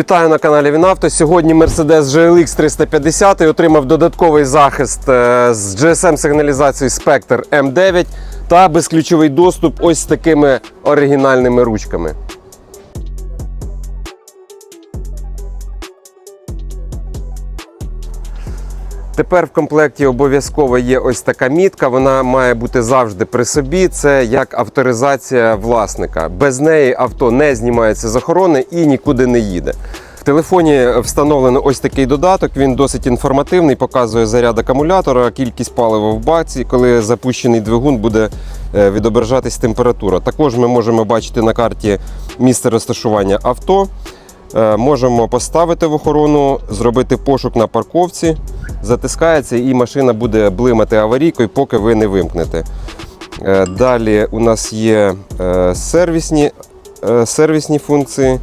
Вітаю на каналі Вінавто. Сьогодні Mercedes GLX 350 отримав додатковий захист е, з GSM сигналізацією Spectre M9 та безключовий доступ ось з такими оригінальними ручками. Тепер в комплекті обов'язково є ось така мітка. Вона має бути завжди при собі. Це як авторизація власника. Без неї авто не знімається з охорони і нікуди не їде. В телефоні встановлено ось такий додаток. Він досить інформативний, показує заряд акумулятора, кількість палива в баці, коли запущений двигун буде е, відображатись температура. Також ми можемо бачити на карті місце розташування авто. Е, Можемо поставити в охорону, зробити пошук на парковці, затискається і машина буде блимати аварійкою, поки ви не вимкнете. Е, Далі у нас є е, сервісні, е, сервісні функції,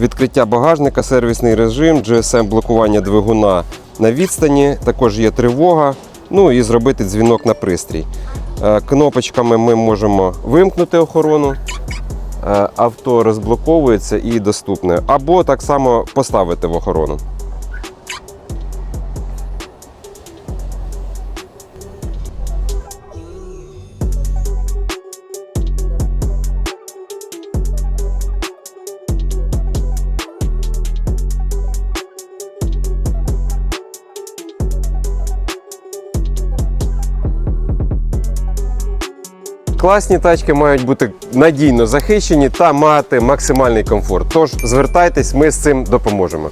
відкриття багажника, сервісний режим, GSM блокування двигуна на відстані, також є тривога, ну і зробити дзвінок на пристрій. Кнопочками ми можемо вимкнути охорону авто розблоковується і доступне. Або так само поставити в охорону. Класні тачки мають бути надійно захищені та мати максимальний комфорт. Тож звертайтесь, ми з цим допоможемо.